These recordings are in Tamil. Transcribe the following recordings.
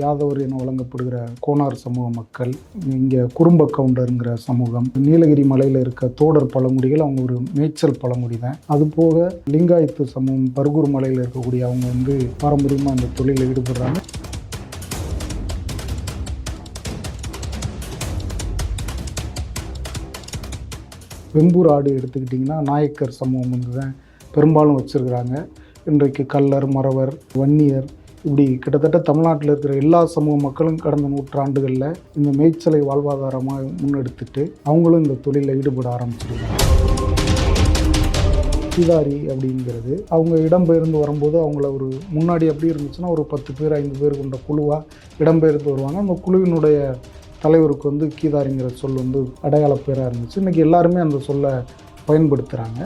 யாதவர் என வழங்கப்படுகிற கோனார் சமூக மக்கள் இங்கே குறும்ப கவுண்டருங்கிற சமூகம் நீலகிரி மலையில் இருக்க தோடர் பழங்குடிகள் அவங்க ஒரு மேய்ச்சல் பழங்குடி தான். அதுபோக லிங்காயத்து சமூகம் பர்கூர் மலையில் இருக்கக்கூடிய அவங்க வந்து பாரம்பரியமாக இந்த தொழிலில் ஈடுபடுறாங்க. வெம்பூர் ஆடு எடுத்துக்கிட்டிங்கன்னா நாயக்கர் சமூகம் வந்து தான் பெரும்பாலும் வச்சுருக்கிறாங்க. இன்றைக்கு கல்லர் மறவர் வன்னியர் இப்படி கிட்டத்தட்ட தமிழ்நாட்டில் இருக்கிற எல்லா சமூக மக்களும் கடந்த நூற்றாண்டுகளில் இந்த மேய்ச்சலை வாழ்வாதாரமாக முன்னெடுத்துட்டு அவங்களும் இந்த தொழிலில் ஈடுபட ஆரம்பிச்சிருக்காங்க. சிதாரி அப்படிங்கிறது அவங்க இடம்பெயர்ந்து வரும்போது அவங்கள ஒரு முன்னாடி எப்படி இருந்துச்சுன்னா ஒரு பத்து பேர் ஐந்து பேர் கொண்ட குழுவாக இடம்பெயர்ந்து வருவாங்க. அந்த குழுவினுடைய தலைவருக்கு வந்து கீதாரிங்கிற சொல் வந்து அடையாள பேராக இருந்துச்சு. இன்றைக்கி எல்லாருமே அந்த சொல்லை பயன்படுத்துகிறாங்க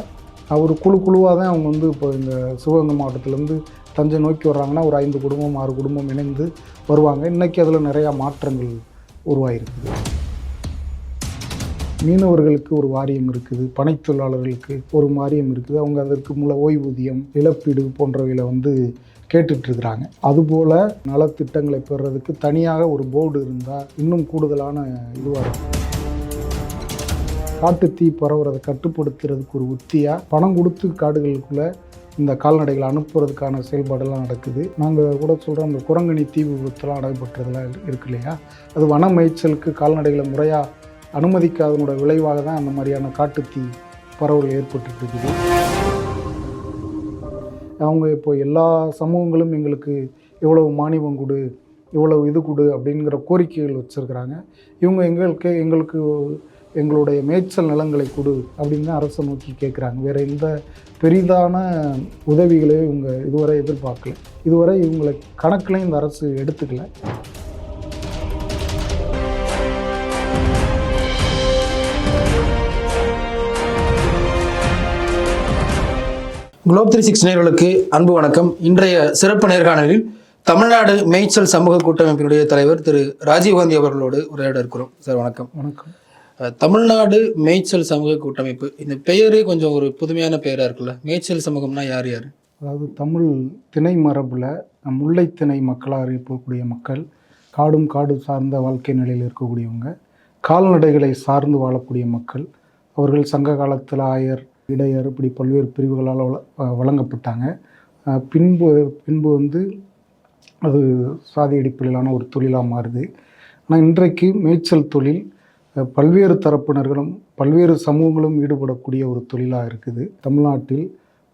அவர் குழு குழுவாக தான் அவங்க வந்து இப்போ இந்த சிவகங்கை மாவட்டத்திலேருந்து தஞ்சை நோக்கி வர்றாங்கன்னா ஒரு ஐந்து குடும்பம் ஆறு குடும்பம் இணைந்து வருவாங்க. இன்றைக்கி அதில் நிறையா மாற்றங்கள் உருவாகிருக்குது மீனவர்களுக்கு ஒரு வாரியம் இருக்குது பனைத்தொழிலாளர்களுக்கு ஒரு வாரியம் இருக்குது. அவங்க அதற்கு மூல ஓய்வூதியம் இழப்பீடு போன்றவைகளை வந்து கேட்டுட்ருக்குறாங்க. அதுபோல் நலத்திட்டங்களை பெறுறதுக்கு தனியாக ஒரு போர்டு இருந்தால் இன்னும் கூடுதலான இதுவாக இருக்கும். தீ பரவுறதை கட்டுப்படுத்துறதுக்கு ஒரு உத்தியாக பணம் கொடுத்து காடுகளுக்குள்ளே இந்த கால்நடைகளை அனுப்புறதுக்கான செயல்பாடெல்லாம் நடக்குது. நாங்கள் கூட சொல்கிறோம் அந்த குரங்கணி தீ விபத்துலாம் நடைபெற்றதெல்லாம் இருக்கு இல்லையா? அது வன மேய்ச்சலுக்கு கால்நடைகளை முறையாக அனுமதிக்காதனோட விளைவாக தான் அந்த மாதிரியான காட்டுத்தீ பரவல் ஏற்பட்டு இருக்குது. அவங்க இப்போ எல்லா சமூகங்களும் எங்களுக்கு இவ்வளவு மானியம் கொடு இவ்வளவு இது கொடு அப்படிங்கிற கோரிக்கைகள் வச்சுருக்கிறாங்க. இவங்க எங்களுக்கு எங்களுக்கு எங்களுடைய மேய்ச்சல் நிலங்களை கொடு அப்படின்னு அரசை நோக்கி கேட்குறாங்க வேறு எந்த பெரிதான உதவிகளையும் இவங்க இதுவரை எதிர்பார்க்கல. இதுவரை இவங்களை கணக்குலையும் இந்த அரசு எடுத்துக்கல. குளோப் த்ரீ சிக்ஸ் நேர்களுக்கு அன்பு வணக்கம். இன்றைய சிறப்பு நேர்காணலில் தமிழ்நாடு மேய்ச்சல் சமூக கூட்டமைப்பினுடைய தலைவர் திரு ராஜீவ்காந்தி அவர்களோடு உரையாட இருக்கிறோம். சார் வணக்கம். வணக்கம். தமிழ்நாடு மேய்ச்சல் சமூக கூட்டமைப்பு. இந்த பெயரே கொஞ்சம் ஒரு புதுமையான பெயராக இருக்குல்ல. மேய்ச்சல் சமூகம்னா யார் யார்? அதாவது தமிழ் திணை மரபில் முல்லை திணை மக்களாக இருக்கக்கூடிய மக்கள் காடும் காடு சார்ந்த வாழ்க்கை நிலையில் இருக்கக்கூடியவங்க கால்நடைகளை சார்ந்து வாழக்கூடிய மக்கள் அவர்கள் சங்க காலத்தில் ஆயர் இடையர் இப்படி பல்வேறு பிரிவுகளால் வழங்கப்பட்டாங்க. பின்பு பின்பு வந்து அது சாதி அடிப்படையிலான ஒரு தொழிலாக மாறுது. ஆனால் இன்றைக்கு மேய்ச்சல் தொழில் பல்வேறு தரப்பினர்களும் பல்வேறு சமூகங்களும் ஈடுபடக்கூடிய ஒரு தொழிலாக இருக்குது. தமிழ்நாட்டில்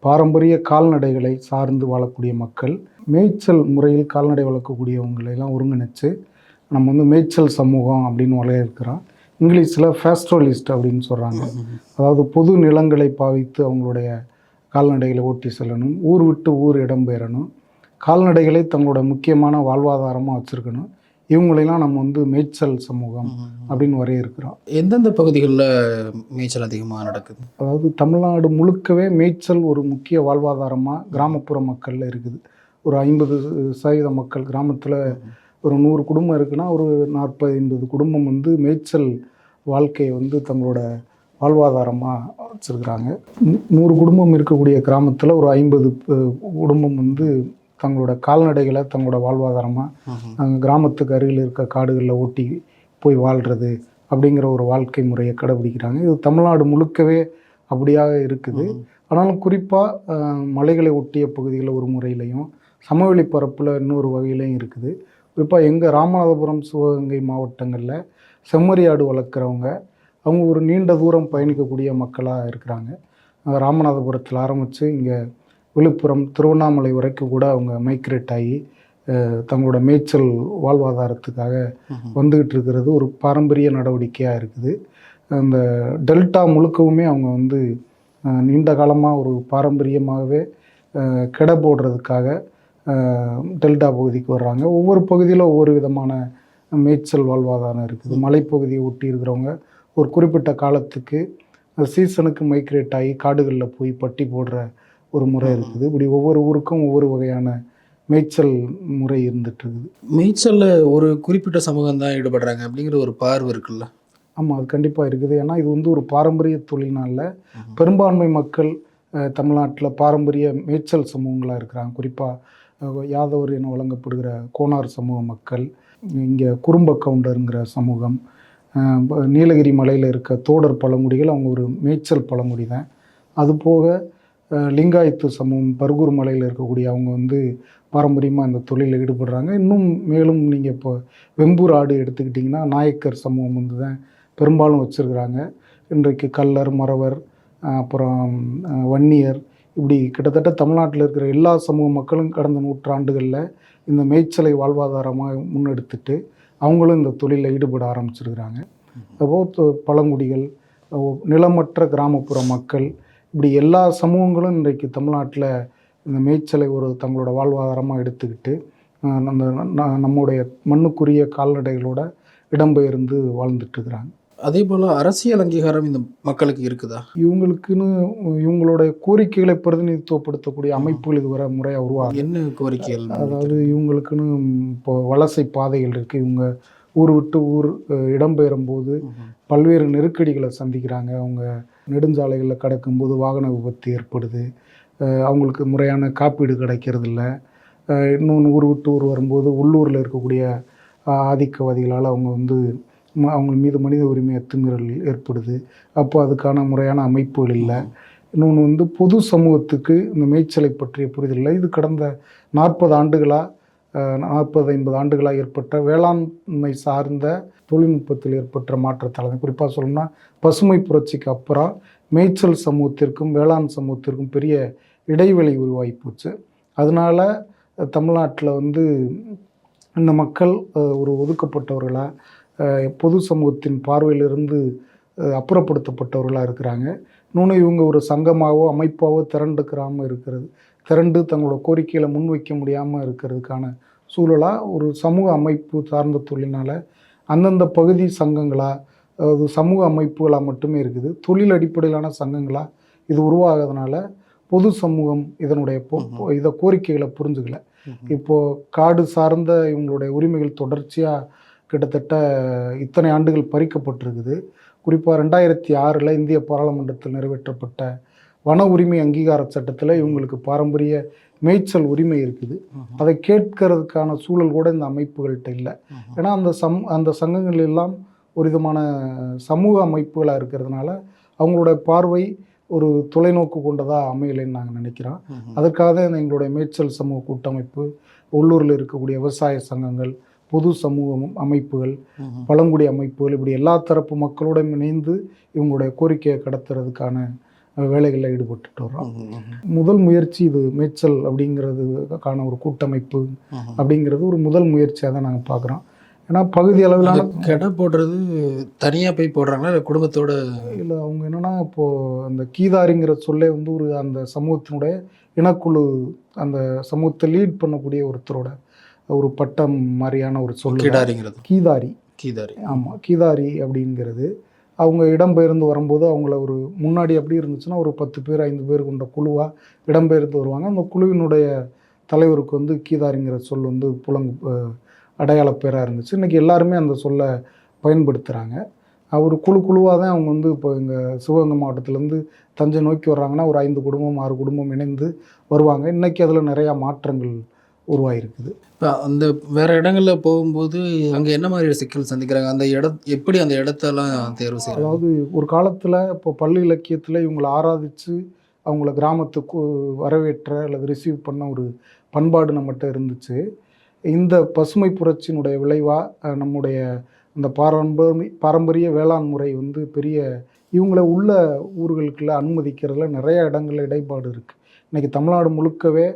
பாரம்பரிய கால்நடைகளை சார்ந்து வாழக்கூடிய மக்கள் மேய்ச்சல் முறையில் கால்நடை வளர்க்கக்கூடியவங்களை எல்லாம் ஒருங்கிணைச்சு நம்ம வந்து மேய்ச்சல் சமூகம் அப்படின்னு வரையறுக்கிறோம் இங்கிலீஷில் ஃபேஸ்ட்ரோலிஸ்ட் அப்படின்னு சொல்கிறாங்க அதாவது பொது நிலங்களை பாவித்து அவங்களுடைய கால்நடைகளை ஓட்டி செல்லணும் ஊர் விட்டு ஊர் இடம்பெயரணும் கால்நடைகளை தங்களோட முக்கியமான வாழ்வாதாரமாக வச்சுருக்கணும். இவங்களெல்லாம் நம்ம வந்து மேய்ச்சல் சமூகம் அப்படின்னு வரையறுக்கிறோம். எந்தெந்த பகுதிகளில் மேய்ச்சல் அதிகமாக நடக்குது? அதாவது தமிழ்நாடு முழுக்கவே மேய்ச்சல் ஒரு முக்கிய வாழ்வாதாரமாக கிராமப்புற மக்களில் இருக்குது. ஒரு ஐம்பது சதவீத மக்கள் கிராமத்தில் ஒரு நூறு குடும்பம் இருக்குன்னா ஒரு நாற்பது ஐம்பது குடும்பம் வந்து மேய்ச்சல் வாழ்க்கையை வந்து தங்களோட வாழ்வாதாரமாக வச்சுருக்குறாங்க. நூறு குடும்பம் இருக்கக்கூடிய கிராமத்தில் ஒரு ஐம்பது குடும்பம் வந்து தங்களோட கால்நடைகளை தங்களோட வாழ்வாதாரமாக கிராமத்துக்கு அருகில் இருக்க காடுகளில் ஓட்டி போய் வாழ்கிறது அப்படிங்கிற ஒரு வாழ்க்கை முறையை கடைபிடிக்கிறாங்க. இது தமிழ்நாடு முழுக்கவே அப்படியாக இருக்குது. ஆனாலும் குறிப்பாக மலைகளை ஒட்டிய பகுதிகளில் ஒரு முறையிலையும் சமவெளி பரப்பில் இன்னொரு வகையிலையும் இருக்குது. குறிப்பாக எங்கள் ராமநாதபுரம் சிவகங்கை மாவட்டங்களில் செம்மறியாடு வளர்க்குறவங்க அவங்க ஒரு நீண்ட தூரம் பயணிக்கக்கூடிய மக்களாக இருக்கிறாங்க. ராமநாதபுரத்தில் ஆரம்பித்து இங்கே விழுப்புரம் திருவண்ணாமலை வரைக்கும் கூட அவங்க மைக்ரேட் ஆகி தங்களோட மேய்ச்சல் வாழ்வாதாரத்துக்காக வந்துக்கிட்டு இருக்கிறது ஒரு பாரம்பரிய நடவடிக்கையாக இருக்குது. அந்த டெல்டா முழுக்கவுமே அவங்க வந்து நீண்ட காலமாக ஒரு பாரம்பரியமாகவே கெடை போடுறதுக்காக டெல்டா பகுதிக்கு வர்றாங்க. ஒவ்வொரு பகுதியில் ஒவ்வொரு விதமான மேய்ச்சல் வாழ்வாதாரம் இருக்குது. மலைப்பகுதியை ஒட்டி இருக்கிறவங்க ஒரு குறிப்பிட்ட காலத்துக்கு சீசனுக்கு மைக்ரேட் ஆகி காடுகளில் போய் பட்டி போடுற ஒரு முறை இருக்குது. இப்படி ஒவ்வொரு ஊருக்கும் ஒவ்வொரு வகையான மேய்ச்சல் முறை இருந்துட்டு இருக்குது மேய்ச்சலில் ஒரு குறிப்பிட்ட சமூகம் தான் ஈடுபடுறாங்க அப்படிங்கிற ஒரு பார்வை இருக்குல்ல? ஆமாம் அது கண்டிப்பாக இருக்குது. ஏன்னா இது வந்து ஒரு பாரம்பரிய தொழில்னால பெரும்பான்மை மக்கள் தமிழ்நாட்டில் பாரம்பரிய மேய்ச்சல் சமூகங்களாக இருக்கிறாங்க. குறிப்பாக யாதவர் என வழங்கப்படுகிற கோனார் சமூக மக்கள் இங்கே குறும்ப கவுண்டருங்கிற சமூகம் நீலகிரி மலையில் இருக்க தோடர் பழங்குடிகள் அவங்க ஒரு மேய்ச்சல் பழங்குடி தான் அதுபோக லிங்காயத்து சமூகம் பர்கூர் மலையில் இருக்கக்கூடிய அவங்க வந்து பாரம்பரியமாக அந்த தொழிலில் ஈடுபடுறாங்க. இன்னும் மேலும் நீங்கள் இப்போ வெம்பூர் ஆடு எடுத்துக்கிட்டிங்கன்னா நாயக்கர் சமூகம் வந்து தான் பெரும்பாலும் வச்சுருக்கிறாங்க. இன்றைக்கு கல்லர் மறவர் அப்புறம் வன்னியர் இப்படி கிட்டத்தட்ட தமிழ்நாட்டில் இருக்கிற எல்லா சமூக மக்களும் கடந்த நூற்றாண்டுகளில் இந்த மேய்ச்சலை வாழ்வாதாரமாக முன்னெடுத்துட்டு அவங்களும் இந்த தொழிலில் ஈடுபட ஆரம்பிச்சிருக்கிறாங்க. அதுபோல் பழங்குடிகள் நிலமற்ற கிராமப்புற மக்கள் இப்படி எல்லா சமூகங்களும் இன்றைக்கு தமிழ்நாட்டில் இந்த மேய்ச்சலை ஒரு தங்களோட வாழ்வாதாரமாக எடுத்துக்கிட்டு அந்த நம்முடைய மண்ணுக்குரிய கால்நடைகளோட இடம்பெயர்ந்து வாழ்ந்துட்டு இருக்கிறாங்க அதே போல் அரசியல் அங்கீகாரம் இந்த மக்களுக்கு இருக்குதா? இவங்களுக்குன்னு இவங்களோட கோரிக்கைகளை பிரதிநிதித்துவப்படுத்தக்கூடிய அமைப்புகள் இதுவரை முறையாக உருவாக என்ன கோரிக்கைகள்? அதாவது இவங்களுக்குன்னு இப்போ வலசை பாதைகள் இருக்குது இவங்க ஊர் விட்டு ஊர் இடம்பெயரும் போது பல்வேறு நெருக்கடிகளை சந்திக்கிறாங்க. அவங்க நெடுஞ்சாலைகளில் கடக்கும்போது வாகன விபத்து ஏற்படுது. அவங்களுக்கு முறையான காப்பீடு கிடைக்கிறதில்ல. இன்னொன்று ஊர் விட்டு ஊர் வரும்போது உள்ளூரில் இருக்கக்கூடிய ஆதிக்கவாதிகளால் அவங்க வந்து ம- அவங்க மீது மனித உரிமை அத்துமீறல் ஏற்படுது. அப்போ அதுக்கான முறையான அமைப்புகள் இல்லை. இன்னொன்று வந்து பொது சமூகத்துக்கு இந்த மேய்ச்சலை பற்றிய புரிதல் இல்லை. இது கடந்த நாற்பது ஆண்டுகளாக நாற்பது ஐம்பது ஆண்டுகளாக ஏற்பட்ட வேளாண்மை சார்ந்த தொழில்நுட்பத்தில் ஏற்பட்ட மாற்றத்தால் குறிப்பாக சொல்லணும்னா பசுமை புரட்சிக்கு அப்புறம் மேய்ச்சல் சமூகத்திற்கும் வேளாண் சமூகத்திற்கும் பெரிய இடைவெளி உருவாகி போச்சு. அதனால தமிழ்நாட்டில் வந்து இந்த மக்கள் ஒரு ஒதுக்கப்பட்டவர்களாக பொது சமூகத்தின் பார்வையிலிருந்து அப்புறப்படுத்தப்பட்டவர்களாக இருக்கிறாங்க. இன்னொன்று இவங்க ஒரு சங்கமாகவோ அமைப்பாகவோ திரண்டுக்கிறாமல் இருக்கிறது. திரண்டு தங்களோட கோரிக்கைகளை முன்வைக்க முடியாமல் இருக்கிறதுக்கான சூழலாக ஒரு சமூக அமைப்பு சார்ந்த தொழில்னால அந்தந்த பகுதி சங்கங்களாக அதாவது சமூக அமைப்புகளாக மட்டுமே இருக்குது. தொழில் அடிப்படையிலான சங்கங்களாக இது உருவாகிறதுனால பொது சமூகம் இதனுடைய இதை கோரிக்கைகளை புரிஞ்சுக்கல. இப்போ காடு சார்ந்த இவங்களுடைய உரிமைகள் தொடர்ச்சியாக கிட்டத்தட்ட இத்தனை ஆண்டுகள் பறிக்கப்பட்டிருக்குது. குறிப்பாக ரெண்டாயிரத்தி ஆறில் இந்திய பாராளுமன்றத்தில் நிறைவேற்றப்பட்ட வன உரிமை அங்கீகார சட்டத்தில் இவங்களுக்கு பாரம்பரிய மேய்ச்சல் உரிமை இருக்குது. அதை கேட்கறதுக்கான சூழல் கூட இந்த அமைப்புகள்கிட்ட இல்லை. ஏன்னா அந்த சம் அந்த சங்கங்கள் எல்லாம் ஒரு விதமான சமூக அமைப்புகளாக இருக்கிறதுனால அவங்களோட பார்வை ஒரு தொலைநோக்கு கொண்டதாக அமையலைன்னு நாங்கள் நினைக்கிறோம். அதற்காக தான் எங்களுடைய மேய்ச்சல் சமூக கூட்டமைப்பு உள்ளூரில் இருக்கக்கூடிய விவசாய சங்கங்கள் பொது சமூக அமைப்புகள் பழங்குடி அமைப்புகள் இப்படி எல்லா தரப்பு மக்களோடும் இணைந்து இவங்களுடைய கோரிக்கையை கடத்துறதுக்கான வேலைகளில் ஈடுபட்டுட்டு வர்றோம். முதல் முயற்சி இது மேய்ச்சல் அப்படிங்கிறதுக்கான ஒரு கூட்டமைப்பு அப்படிங்கிறது ஒரு முதல் முயற்சியாக தான் நாங்கள் பார்க்குறோம். ஏன்னா பகுதி அளவிலான கடை போடுறது தனியாக போய் போடுறாங்களா? இல்லை குடும்பத்தோட இல்லை அவங்க என்னன்னா இப்போது அந்த கீதாரிங்கிற சொல்லே வந்து ஒரு அந்த சமூகத்தினுடைய இனக்குழு அந்த சமூகத்தை லீட் பண்ணக்கூடிய ஒருத்தரோட ஒரு பட்டம் மாதிரியான ஒரு சொல்லு தான். கிடாரிங்கிறது கீதாரி. கீதாரி. ஆமாம் கீதாரி அப்படிங்கிறது. அவங்க இடம்பெயர்ந்து வரும்போது அவங்கள ஒரு முன்னாடி அப்படி இருந்துச்சுன்னா ஒரு பத்து பேர் ஐந்து பேர் கொண்ட குழுவாக இடம்பெயர்ந்து வருவாங்க. அந்த குழுவினுடைய தலைவருக்கு வந்து கீதாரிங்கிற சொல் வந்து புலங்கு அடையாள பேராக இருந்துச்சு. இன்றைக்கி எல்லாருமே அந்த சொல்லை பயன்படுத்துகிறாங்க ஒரு குழு குழுவாக தான் அவங்க வந்து இப்போ இங்கே சிவகங்கை மாவட்டத்திலேருந்து தஞ்சை நோக்கி வர்றாங்கன்னா ஒரு ஐந்து குடும்பம் ஆறு குடும்பம் இணைந்து வருவாங்க. இன்றைக்கி அதில் நிறையா மாற்றங்கள் உருவாகிருக்குது இப்போ அந்த வேற இடங்கள்ல போகும்போது அங்க என்ன மாதிரி சிக்கல் சந்திக்கிறாங்க? அந்த இட எப்படி அந்த இடத்தெல்லாம் தேர்வு செய்யறாங்க அதாவது ஒரு காலத்தில் இப்போ பள்ளி இலக்கியத்தில் இவங்களை ஆராதித்து அவங்கள கிராமத்துக்கு வரவேற்ற அல்லது ரிசீவ் பண்ண ஒரு பண்பாடு நம்மகிட்ட இருந்துச்சு. இந்த பசுமை புரட்சியினுடைய விளைவாக நம்முடைய அந்த பாரம்பரிய பாரம்பரிய வேளாண் முறை வந்து பெரிய இவங்கள உள்ள ஊர்களுக்குள்ள அனுமதிக்கிறதுல நிறைய இடங்கள்ல இடைப்பாடு இருக்குது இன்றைக்கி தமிழ்நாடு முழுக்கவே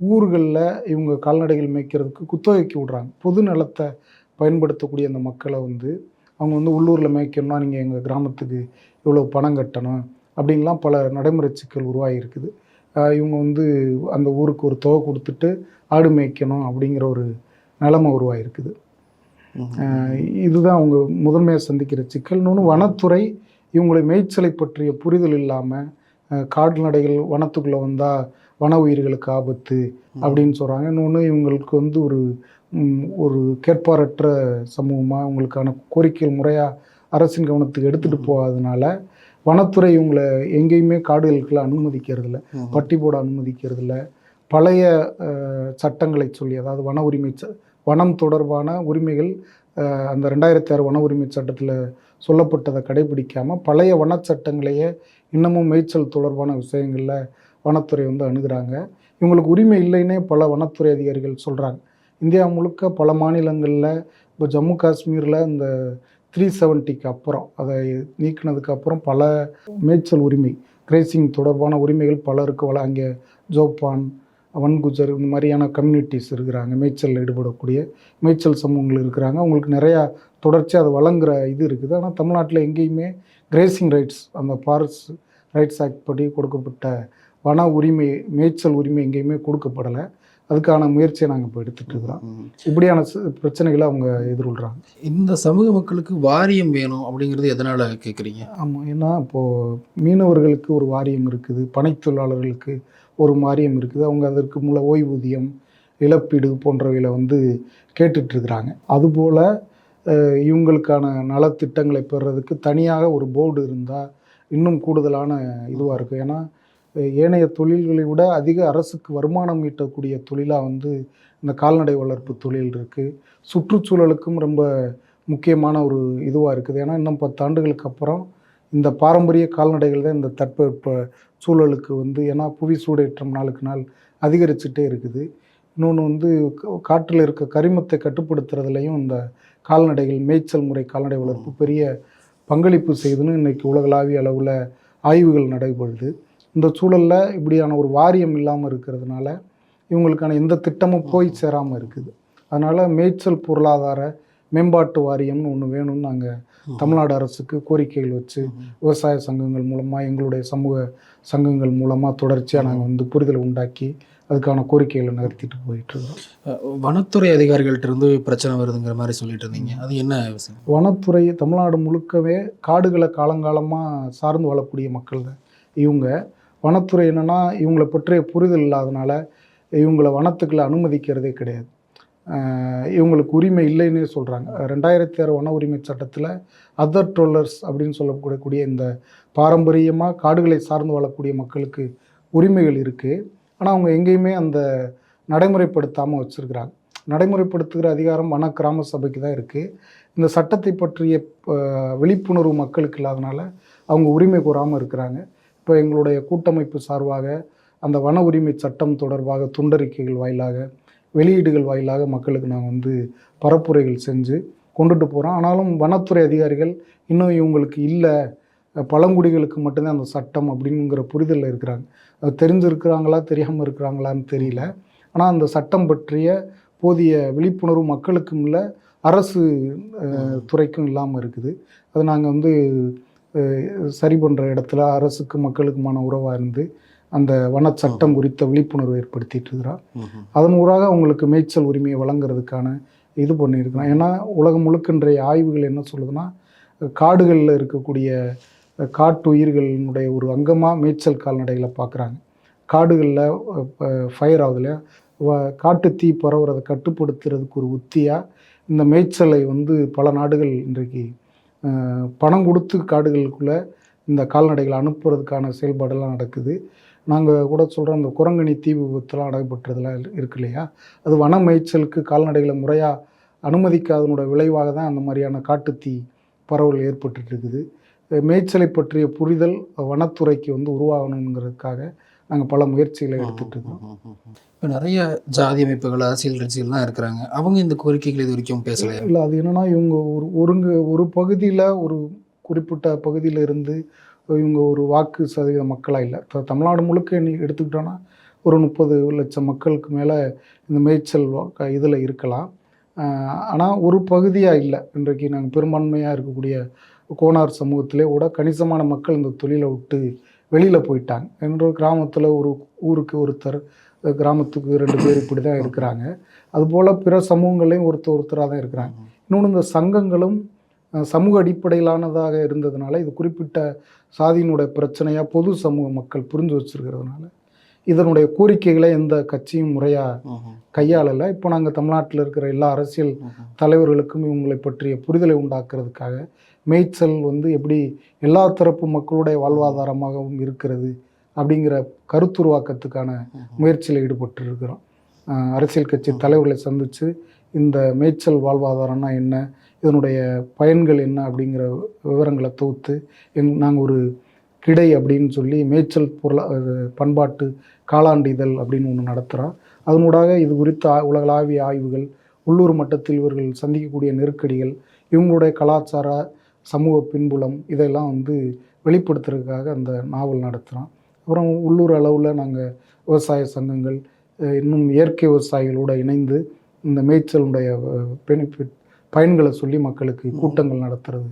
ஊர்களில் இவங்க கால்நடைகள் மேய்க்கிறதுக்கு குத்தகைக்கு விடுறாங்க. பொது நிலத்தை பயன்படுத்தக்கூடிய அந்த மக்களை வந்து அவங்க வந்து உள்ளூரில் மேய்க்கணும்னா நீங்கள் எங்கள் கிராமத்துக்கு இவ்வளோ பணம் கட்டணும் அப்படின்லாம் பல நடைமுறை சிக்கல் உருவாகியிருக்குது இவங்க வந்து அந்த ஊருக்கு ஒரு தொகை கொடுத்துட்டு ஆடு மேய்க்கணும் அப்படிங்கிற ஒரு நிலைமை உருவாகிருக்குது இதுதான் அவங்க முதன்மையாக சந்திக்கிற சிக்கல். இன்னொன்று வனத்துறை இவங்களை மேய்ச்சலை பற்றிய புரிதல் இல்லாமல் கால்நடைகள் வனத்துக்குள்ளே வந்தால் வன உயிர்களுக்கு ஆபத்து அப்படின்னு சொல்கிறாங்க இன்னொன்று இவங்களுக்கு வந்து ஒரு ஒரு கேட்பாரற்ற சமூகமாக அவங்களுக்கான கோரிக்கைகள் முறையாக அரசின் கவனத்துக்கு எடுத்துகிட்டு போகாதனால வனத்துறை இவங்களை எங்கேயுமே காடுகளுக்குள்ள அனுமதிக்கிறதில்ல. பட்டி போட அனுமதிக்கிறதில்ல. பழைய சட்டங்களை சொல்லி அதாவது வன உரிமை வனம் தொடர்பான உரிமைகள் அந்த ரெண்டாயிரத்தி ஆறு வன உரிமை சட்டத்தில் சொல்லப்பட்டதை கடைபிடிக்காமல் பழைய வனச்சட்டங்களையே இன்னமும் மேய்ச்சல் தொடர்பான விஷயங்களில் வனத்துறை வந்து அணுகிறாங்க. இவங்களுக்கு உரிமை இல்லைன்னே பல வனத்துறை அதிகாரிகள் சொல்கிறாங்க இந்தியா முழுக்க பல மாநிலங்களில் இப்போ ஜம்மு காஷ்மீரில் இந்த த்ரீ செவன்ட்டிக்கு அப்புறம் அதை நீக்கினதுக்கு அப்புறம் பல மேய்ச்சல் உரிமை கிரேசிங் தொடர்பான உரிமைகள் பலருக்கு வள அங்கே ஜோப்பான் வன்குஜர் இந்த மாதிரியான கம்யூனிட்டிஸ் இருக்கிறாங்க. மேய்ச்சலில் ஈடுபடக்கூடிய மேய்ச்சல் சமூகங்கள் இருக்கிறாங்க. அவங்களுக்கு நிறையா தொடர்ச்சியாக அது வழங்குற இது இருக்குது. ஆனால் தமிழ்நாட்டில் எங்கேயுமே கிரேசிங் ரைட்ஸ் அந்த ஃபாரஸ்ட் ரைட்ஸ் ஆக்ட் படி கொடுக்கப்பட்ட வன உரிமை மேய்ச்சல் உரிமை எங்கேயுமே கொடுக்கப்படலை. அதுக்கான முயற்சியை நாங்கள் இப்போ எடுத்துகிட்டு இருக்கிறோம். இப்படியான பிரச்சனைகளை அவங்க எதிர்கொள்கிறாங்க இந்த சமூக மக்களுக்கு வாரியம் வேணும் அப்படிங்கிறது எதனால கேட்குறீங்க? ஆமாம் ஏன்னா இப்போது மீனவர்களுக்கு ஒரு வாரியம் இருக்குது பனைத் தொழிலாளர்களுக்கு ஒரு வாரியம் இருக்குது. அவங்க அதற்கு மூல ஓய்வூதியம் இழப்பீடு போன்றவைகளை வந்து கேட்டுட்ருக்குறாங்க அதுபோல் இவங்களுக்கான நலத்திட்டங்களை பெறுறதுக்கு தனியாக ஒரு போர்டு இருந்தால் இன்னும் கூடுதலான இதுவாக இருக்கும். ஏன்னா ஏனைய தொழில்களை விட அதிக அரசுக்கு வருமானம் ஈட்டக்கூடிய தொழிலாக வந்து இந்த கால்நடை வளர்ப்பு தொழில் இருக்குது சுற்றுச்சூழலுக்கும் ரொம்ப முக்கியமான ஒரு இதுவாக இருக்குது. ஏன்னா இன்னும் பத்தாண்டுகளுக்கு அப்புறம் இந்த பாரம்பரிய கால்நடைகள் தான் இந்த தட்பவெப்ப சூழலுக்கு வந்து ஏன்னா புவி சூடேற்றம் நாளுக்கு நாள் அதிகரிச்சுட்டே இருக்குது. இன்னொன்று வந்து காற்றில் இருக்க கரிமத்தை கட்டுப்படுத்துறதுலையும் இந்த கால்நடைகள் மேய்ச்சல் முறை கால்நடை வளர்ப்பு பெரிய பங்களிப்பு செய்துன்னு இன்றைக்கி உலகளாவிய அளவில் ஆய்வுகள் நடைபெறுது. இந்த சூழலில் இப்படியான ஒரு வாரியம் இல்லாமல் இருக்கிறதுனால இவங்களுக்கான எந்த திட்டமும் போய் சேராமல் இருக்குது. அதனால் மேய்ச்சல் பொருளாதார மேம்பாட்டு வாரியம்னு ஒன்று வேணும்னு நாங்கள் தமிழ்நாடு அரசுக்கு கோரிக்கைகள் வச்சு விவசாய சங்கங்கள் மூலமாக எங்களுடைய சமூக சங்கங்கள் மூலமாக தொடர்ச்சியாக நாங்கள் வந்து புரிதலை உண்டாக்கி அதுக்கான கோரிக்கைகளை நகர்த்திட்டு போயிட்டு இருக்கோம். அஹ், வனத்துறை அதிகாரிகள்ட்ட இருந்து பிரச்சனை வருதுங்கிற மாதிரி சொல்லிட்டு இருந்தீங்க. அது என்ன விஷயம் வனத்துறை தமிழ்நாடு முழுக்கவே காடுகளை காலங்காலமாக சார்ந்து வாழக்கூடிய மக்கள் தான். இவங்க வனத்துறை என்னென்னா இவங்களை பற்றிய புரிதல் இல்லாதனால இவங்களை வனத்துக்களை அனுமதிக்கிறதே கிடையாது. இவங்களுக்கு உரிமை இல்லைன்னே சொல்கிறாங்க ரெண்டாயிரத்தி ஆறு வன உரிமை சட்டத்தில் அதர் ட்ரோலர்ஸ் அப்படின்னு சொல்லக்கூடிய இந்த பாரம்பரியமாக காடுகளை சார்ந்து வாழக்கூடிய மக்களுக்கு உரிமைகள் இருக்குது ஆனால் அவங்க எங்கேயுமே அந்த நடைமுறைப்படுத்தாமல் வச்சுருக்கிறாங்க. நடைமுறைப்படுத்துகிற அதிகாரம் வன கிராம சபைக்கு தான் இருக்குது இந்த சட்டத்தை பற்றிய விழிப்புணர்வு மக்களுக்கு இல்லாதனால அவங்க உரிமை கூறாமல் இருக்கிறாங்க. இப்போ எங்களுடைய கூட்டமைப்பு சார்பாக அந்த வன உரிமை சட்டம் தொடர்பாக துண்டறிக்கைகள் வாயிலாக வெளியீடுகள் வாயிலாக மக்களுக்கு நாங்கள் வந்து பரப்புரைகள் செஞ்சு கொண்டுட்டு போகிறோம் ஆனாலும் வனத்துறை அதிகாரிகள் இன்னும் இவங்களுக்கு இல்லை பழங்குடிகளுக்கு மட்டும்தான் அந்த சட்டம் அப்படிங்கிற புரிதலில் இருக்கிறாங்க. அது தெரிஞ்சிருக்கிறாங்களா தெரியாமல் இருக்கிறாங்களான்னு தெரியல. ஆனால் அந்த சட்டம் பற்றிய போதிய விழிப்புணர்வு மக்களுக்கும் இல்லை அரசு துறைக்கும் இல்லாமல் இருக்குது. அது நாங்கள் வந்து சரி பண்ணுற இடத்துல அரசுக்கு மக்களுக்குமான உறவாக இருந்து அந்த வன சட்டம் குறித்த விழிப்புணர்வு ஏற்படுத்திட்டு இருக்கிறோம் அதன் ஊடாக அவங்களுக்கு மேய்ச்சல் உரிமையை வழங்குறதுக்கான இது பண்ணியிருக்கிறோம் ஏன்னா உலகம் முழுக்க இன்றைய ஆய்வுகள் என்ன சொல்லுதுன்னா காடுகளில் இருக்கக்கூடிய காட்டு உயிர்களினுடைய ஒரு அங்கமாக மேய்ச்சல் கால்நடைகளை பார்க்குறாங்க காடுகளில் ஃபயர் ஆகுது இல்லையா? காட்டு தீ பரவுறதை கட்டுப்படுத்துறதுக்கு ஒரு உத்தியாக இந்த மேய்ச்சலை வந்து பல நாடுகள் இன்றைக்கு பணம் கொடுத்து காடுகளுக்குள்ளே இந்த கால்நடைகளை அனுப்புறதுக்கான செயல்பாடெல்லாம் நடக்குது. நாங்கள் கூட சொல்கிறோம் இந்த குரங்கணி தீ விபத்துலாம் நடைபெற்றதெல்லாம் இரு- இருக்கு இல்லையா? அது வன மேய்ச்சலுக்கு கால்நடைகளை முறையாக அனுமதிக்காதனோட விளைவாக தான் அந்த மாதிரியான காட்டுத்தீ பரவல் ஏற்பட்டுட்டு இருக்குது. மேய்ச்சலை பற்றிய புரிதல் வனத்துறைக்கு வந்து உருவாகணுங்கிறதுக்காக நாங்கள் பல முயற்சிகளை எடுத்துட்டு இருக்கோம். இப்போ நிறைய ஜாதி அமைப்புகள் அரசியல் கட்சிகள்லாம் இருக்கிறாங்க. அவங்க இந்த கோரிக்கைகள் இது வரைக்கும் பேசலையா? இல்லை அது என்னென்னா இவங்க ஒரு ஒருங்க ஒரு பகுதியில் ஒரு குறிப்பிட்ட பகுதியில் இருந்து இவங்க ஒரு வாக்கு சதவீத மக்களாக இல்லை. இப்போ தமிழ்நாடு முழுக்க நீ எடுத்துக்கிட்டோன்னா ஒரு முப்பது லட்சம் மக்களுக்கு மேலே இந்த மேய்ச்சல் இதில் இருக்கலாம். ஆனால் ஒரு பகுதியாக இல்லை. இன்றைக்கு நாங்கள் பெரும்பான்மையாக இருக்கக்கூடிய கோனார் சமூகத்திலே கூட கணிசமான மக்கள் இந்த தொழிலை விட்டு வெளியில் போயிட்டாங்க. என்ற கிராமத்தில் ஒரு ஊருக்கு ஒருத்தர் கிராமத்துக்கு ரெண்டு பேர் இப்படி தான் இருக்கிறாங்க. அதுபோல் பிற சமூகங்களையும் ஒருத்தர் ஒருத்தராக தான் இருக்கிறாங்க. இன்னொன்று இந்த சங்கங்களும் சமூக அடிப்படையிலானதாக இருந்ததுனால இது குறிப்பிட்ட சாதியினுடைய பிரச்சனையாக பொது சமூக மக்கள் புரிஞ்சு வச்சிருக்கிறதுனால இதனுடைய கோரிக்கைகளை எந்த கட்சியும் முறையாக கையாளலை. இப்போ நாங்கள் தமிழ்நாட்டில் இருக்கிற எல்லா அரசியல் தலைவர்களுக்கும் இவங்களை பற்றிய புரிதலை உண்டாக்குறதுக்காக மேய்ச்சல் வந்து எப்படி எல்லா தரப்பு மக்களுடைய வாழ்வாதாரமாகவும் இருக்கிறது அப்படிங்கிற கருத்துருவாக்கத்துக்கான முயற்சியில் ஈடுபட்டு இருக்கிறோம் அரசியல் கட்சி தலைவர்களை சந்தித்து இந்த மேய்ச்சல் வாழ்வாதாரம்னா என்ன இதனுடைய பயன்கள் என்ன அப்படிங்கிற விவரங்களை தொகுத்து எங் நாங்கள் ஒரு கிடை அப்படின்னு சொல்லி மேய்ச்சல் பொருளா பண்பாட்டு காலாண்டு இதழ் அப்படின்னு ஒன்று நடத்துகிறோம் அதனூடாக இது குறித்த உலகளாவிய ஆய்வுகள் உள்ளூர் மட்டத்தில் இவர்கள் சந்திக்கக்கூடிய நெருக்கடிகள் இவங்களுடைய கலாச்சார சமூக பின்புலம் இதெல்லாம் வந்து வெளிப்படுத்துறதுக்காக அந்த நாவல் நடத்துகிறோம் அப்புறம் உள்ளூர் அளவில் நாங்கள் விவசாய சங்கங்கள் இன்னும் இயற்கை விவசாயிகளோடு இணைந்து இந்த மேய்ச்சலுடைய பெனிஃபிட் பயன்களை சொல்லி மக்களுக்கு கூட்டங்கள் நடத்துறது.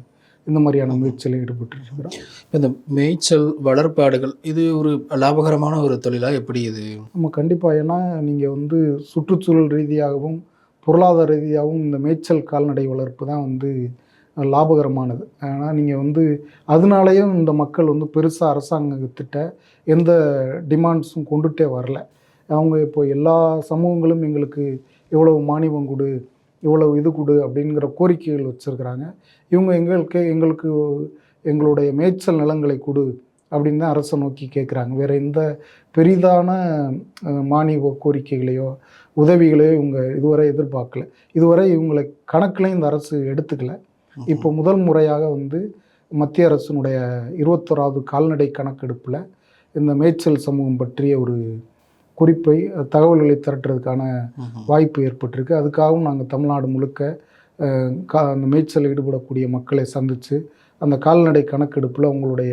இந்த மாதிரியான முயற்சியில் ஈடுபட்டு இருக்கிறோம் இந்த மேய்ச்சல் வளர்ப்பாடுகள் இது ஒரு லாபகரமான ஒரு தொழிலா எப்படி இது? நம்ம கண்டிப்பாக ஏன்னா நீங்கள் வந்து சுற்றுச்சூழல் ரீதியாகவும் பொருளாதார ரீதியாகவும் இந்த மேய்ச்சல் கால்நடை வளர்ப்பு தான் வந்து லாபகரமானது. ஆனால் நீங்கள் வந்து அதனாலேயும் இந்த மக்கள் வந்து பெருசாக அரசாங்கத்திட்ட எந்த டிமாண்ட்ஸும் கொண்டுட்டே வரல. அவங்க இப்போ எல்லா சமூகங்களும் எங்களுக்கு இவ்வளவு மானியம் கொடு இவ்வளவு இது கொடு அப்படிங்கிற கோரிக்கைகள் வச்சுருக்கிறாங்க. இவங்க எங்களுக்கு எங்களுக்கு எங்களுடைய மேய்ச்சல் நிலங்களை கொடு அப்படின்னு தான் அரசை நோக்கி கேட்குறாங்க வேறு எந்த பெரிதான மானிய கோரிக்கைகளையோ உதவிகளையோ இவங்க இதுவரை எதிர்பார்க்கல. இதுவரை இவங்களை கணக்கில் இந்த அரசு எடுத்துக்கல. இப்போ முதல் முறையாக வந்து மத்திய அரசினுடைய இருபத்தோராவது கால்நடை கணக்கெடுப்பில் இந்த மேய்ச்சல் சமூகம் பற்றிய ஒரு குறிப்பை தகவல்களை திரட்டுறதுக்கான வாய்ப்பு ஏற்பட்டிருக்கு. அதுக்காகவும் நாங்கள் தமிழ்நாடு முழுக்க கா அந்த மேய்ச்சல் ஈடுபடக்கூடிய மக்களை சந்தித்து அந்த கால்நடை கணக்கெடுப்பில் உங்களுடைய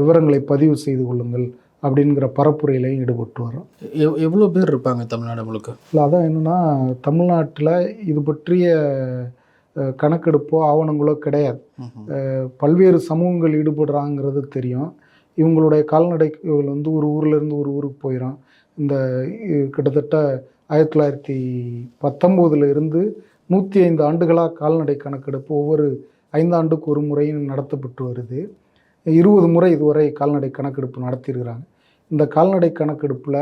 விவரங்களை பதிவு செய்து கொள்ளுங்கள் அப்படிங்கிற பரப்புரையிலையும் ஈடுபட்டு வரோம் எவ் எவ்வளோ பேர் இருப்பாங்க தமிழ்நாடு முழுக்க? இல்லை அதான் என்னென்னா தமிழ்நாட்டில் இது பற்றிய கணக்கெடுப்போ ஆவணங்களோ கிடையாது. பல்வேறு சமூகங்கள் ஈடுபடுறாங்கிறது தெரியும். இவங்களுடைய கால்நடைகள் வந்து ஒரு ஊர்லேருந்து ஒரு ஊருக்கு போயிடும் இந்த கிட்டத்தட்ட ஆயிரத்தி தொள்ளாயிரத்தி பத்தொம்போதுல இருந்து நூற்றி ஐந்து ஆண்டுகளாக கால்நடை கணக்கெடுப்பு ஒவ்வொரு ஐந்தாண்டுக்கு ஒரு முறையும் நடத்தப்பட்டு வருது. இருபது முறை இதுவரை கால்நடை கணக்கெடுப்பு நடத்தியிருக்கிறாங்க. இந்த கால்நடை கணக்கெடுப்பில்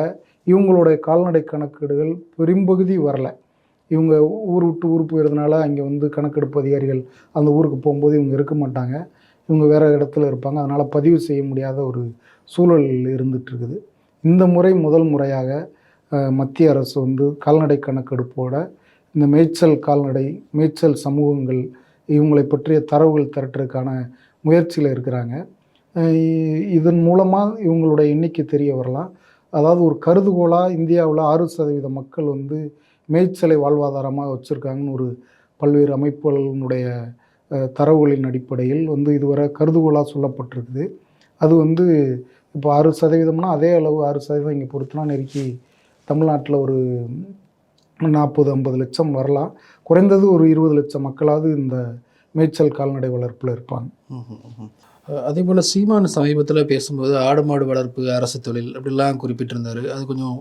இவங்களுடைய கால்நடை கணக்கெடுகள் பெரும்பகுதி வரல. இவங்க ஊர் விட்டு ஊர் போயிருந்தனால அங்கே வந்து கணக்கெடுப்பு அதிகாரிகள் அந்த ஊருக்கு போகும்போது இவங்க இருக்க மாட்டாங்க. இவங்க வேறு இடத்துல இருப்பாங்க. அதனால் பதிவு செய்ய முடியாத ஒரு சூழல் இருந்துகிட்ருக்குது இந்த முறை முதல் முறையாக மத்திய அரசு வந்து கால்நடை கணக்கெடுப்போட இந்த மேய்ச்சல் கால்நடை மேய்ச்சல் சமூகங்கள் இவங்களை பற்றிய தரவுகள் திரட்டுறதுக்கான முயற்சியில் இருக்கிறாங்க. இதன் மூலமாக இவங்களுடைய எண்ணிக்கை தெரிய வரலாம். அதாவது ஒரு கருதுகோளாக இந்தியாவில் ஆறு சதவீத மக்கள் வந்து மேய்ச்சலை வாழ்வாதாரமாக வச்சுருக்காங்கன்னு ஒரு பல்வேறு அமைப்புகளினுடைய தரவுகளின் அடிப்படையில் வந்து இதுவரை கருதுகோளாக சொல்லப்பட்டிருக்குது. அது வந்து இப்போ ஆறு சதவீதம்னா அதே அளவு ஆறு சதவீதம் இங்கே பொறுத்துனா நெருக்கி தமிழ்நாட்டில் ஒரு நாற்பது ஐம்பது லட்சம் வரலாம். குறைந்தது ஒரு இருபது லட்சம் மக்களாவது இந்த மேய்ச்சல் கால்நடை வளர்ப்பில் இருப்பாங்க. அதே போல் சீமான் சமீபத்தில் பேசும்போது ஆடு மாடு வளர்ப்பு அரசு தொழில் அப்படிலாம் குறிப்பிட்டிருந்தாரு. அது கொஞ்சம்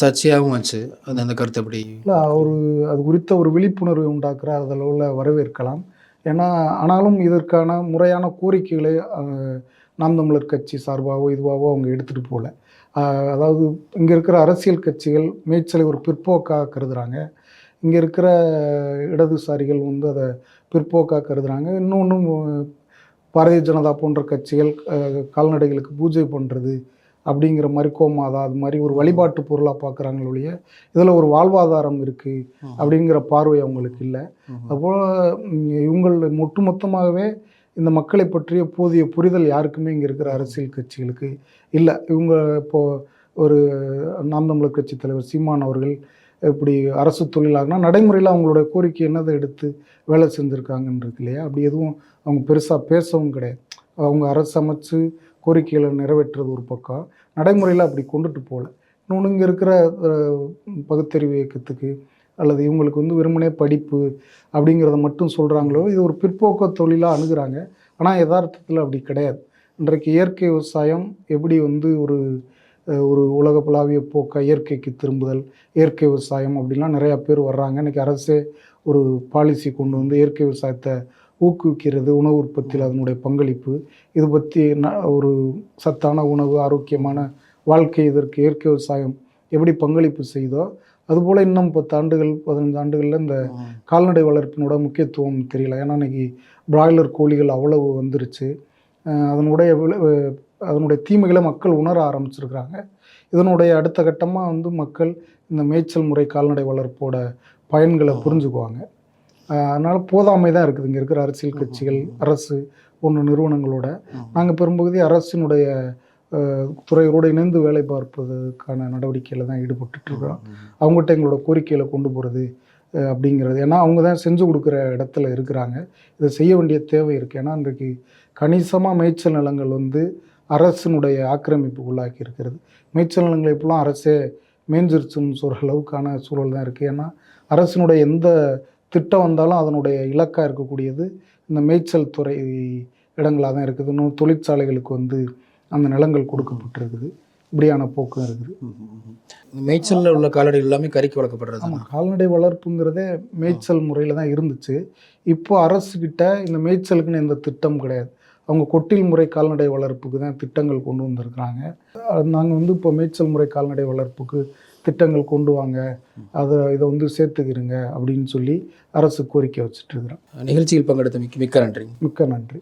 சர்ச்சையாகவும் ஆச்சு அது அந்த கருத்து எப்படி? இல்லை ஒரு அது குறித்த ஒரு விழிப்புணர்வை உண்டாக்குற அதில் வரவேற்கலாம். ஏன்னா ஆனாலும் இதற்கான முறையான கோரிக்கைகளை நாம் தமிழர் கட்சி சார்பாகவோ இதுவாகவோ அவங்க எடுத்துகிட்டு போகல அதாவது இங்கே இருக்கிற அரசியல் கட்சிகள் மேய்ச்சலை ஒரு பிற்போக்காக கருதுகிறாங்க இங்கே இருக்கிற இடதுசாரிகள் வந்து அதை பிற்போக்காக கருதுகிறாங்க இன்னொன்றும் பாரதிய ஜனதா போன்ற கட்சிகள் கால்நடைகளுக்கு பூஜை பண்ணுறது அப்படிங்கிற மாதிரி கோமாதா அது மாதிரி ஒரு வழிபாட்டு பொருளாக பார்க்குறாங்களே ஒழிய இதில் ஒரு வாழ்வாதாரம் இருக்குது அப்படிங்கிற பார்வை அவங்களுக்கு இல்லை. அதுபோல் இவங்கள் ஒட்டுமொத்தமாகவே இந்த மக்களை பற்றிய போதிய புரிதல் யாருக்குமே இங்கே இருக்கிற அரசியல் கட்சிகளுக்கு இல்லை. இவங்க இப்போது ஒரு நாம் தமிழர் கட்சி தலைவர் சீமான் அவர்கள் இப்படி அரசு தொழிலாகனா நடைமுறையில் அவங்களோட கோரிக்கை என்னதை எடுத்து வேலை செஞ்சுருக்காங்கன்னு இருக்கு இல்லையா? அப்படி எதுவும் அவங்க பெருசாக பேசவும் கிடையாது. அவங்க அரசு அமைச்சு கோரிக்கைகளை நிறைவேற்றுறது ஒரு பக்கம். நடைமுறையில் அப்படி கொண்டுட்டு போகல இன்னொன்று இங்கே இருக்கிற பகுத்தறிவு இயக்கத்துக்கு அல்லது இவங்களுக்கு வந்து வெறுமனே படிப்பு அப்படிங்கிறத மட்டும் சொல்கிறாங்களோ இது ஒரு பிற்போக்க தொழிலாக அணுகிறாங்க. ஆனால் யதார்த்தத்தில் அப்படி கிடையாது. இன்றைக்கு இயற்கை விவசாயம் எப்படி வந்து ஒரு ஒரு உலகப்புலாவிய போக்க இயற்கைக்கு திரும்புதல் இயற்கை விவசாயம் அப்படிலாம் நிறையா பேர் வர்றாங்க. இன்றைக்கி அரசே ஒரு பாலிசி கொண்டு வந்து இயற்கை விவசாயத்தை ஊக்குவிக்கிறது உணவு உற்பத்தியில் அதனுடைய பங்களிப்பு. இது பற்றி ஒரு சத்தான உணவு ஆரோக்கியமான வாழ்க்கை இதற்கு இயற்கை விவசாயம் எப்படி பங்களிப்பு செய்தோ அதுபோல் இன்னும் பத்து ஆண்டுகள் பதினஞ்சு ஆண்டுகளில் இந்த கால்நடை வளர்ப்பினோட முக்கியத்துவம் தெரியல. ஏன்னா இன்னைக்கு பிராய்லர் கோழிகள் அவ்வளவு வந்துருச்சு. அதனுடைய அதனுடைய தீமைகளை மக்கள் உணர ஆரம்பிச்சிருக்கிறாங்க. இதனுடைய அடுத்த கட்டமாக வந்து மக்கள் இந்த மேய்ச்சல் முறை கால்நடை வளர்ப்போட பயன்களை புரிஞ்சுக்குவாங்க. அதனால போதாமை தான் இருக்குது. இங்கே இருக்கிற அரசியல் கட்சிகள் அரசு போன்ற நிறுவனங்களோட. நாங்கள் பெரும்பகுதி அரசினுடைய துறையோடு இணைந்து வேலை பார்ப்பதற்கான நடவடிக்கையில் தான் ஈடுபட்டுட்டு இருக்கிறோம். அவங்ககிட்ட எங்களோட கோரிக்கைகளை கொண்டு போகிறது அப்படிங்கிறது. ஏன்னா அவங்க தான் செஞ்சு கொடுக்குற இடத்துல இருக்கிறாங்க. இதை செய்ய வேண்டிய தேவை இருக்குது ஏன்னா இன்றைக்கு கணிசமாக மேய்ச்சல் நிலங்கள் வந்து அரசினுடைய ஆக்கிரமிப்புக்கு உள்ளாக்கி இருக்கிறது. மேய்ச்சல் நிலங்களை இப்போலாம் அரசே மேய்ஞ்சிருச்சுன்னு சொல்கிற அளவுக்கான சூழல் தான் இருக்குது ஏன்னா அரசினுடைய எந்த திட்டம் வந்தாலும் அதனுடைய இலக்காக இருக்கக்கூடியது இந்த மேய்ச்சல் துறை இடங்களாக தான் இருக்குது. இன்னும் தொழிற்சாலைகளுக்கு வந்து அந்த நிலங்கள் கொடுக்கப்பட்டிருக்குது. இப்படியான போக்கும் இருக்குது. மேய்ச்சலில் உள்ள கால்நடைகள் எல்லாமே கறிக்கு வளர்க்கப்படுறது ஆமாம் கால்நடை வளர்ப்புங்கிறதே மேய்ச்சல் முறையில் தான் இருந்துச்சு. இப்போ அரசுக்கிட்ட இந்த மேய்ச்சலுக்குன்னு எந்த திட்டம் கிடையாது. அவங்க கொட்டில் முறை கால்நடை வளர்ப்புக்கு தான் திட்டங்கள் கொண்டு வந்திருக்கிறாங்க. நாங்கள் வந்து இப்போ மேய்ச்சல் முறை கால்நடை வளர்ப்புக்கு திட்டங்கள் கொண்டு வாங்க அதை இதை வந்து சேர்த்துக்கிறங்க அப்படின்னு சொல்லி அரசு கோரிக்கை வச்சுட்டு இருக்கிறோம் நிகழ்ச்சியில் பங்கெடுத்த மிக்க மிக்க நன்றி. மிக்க நன்றி.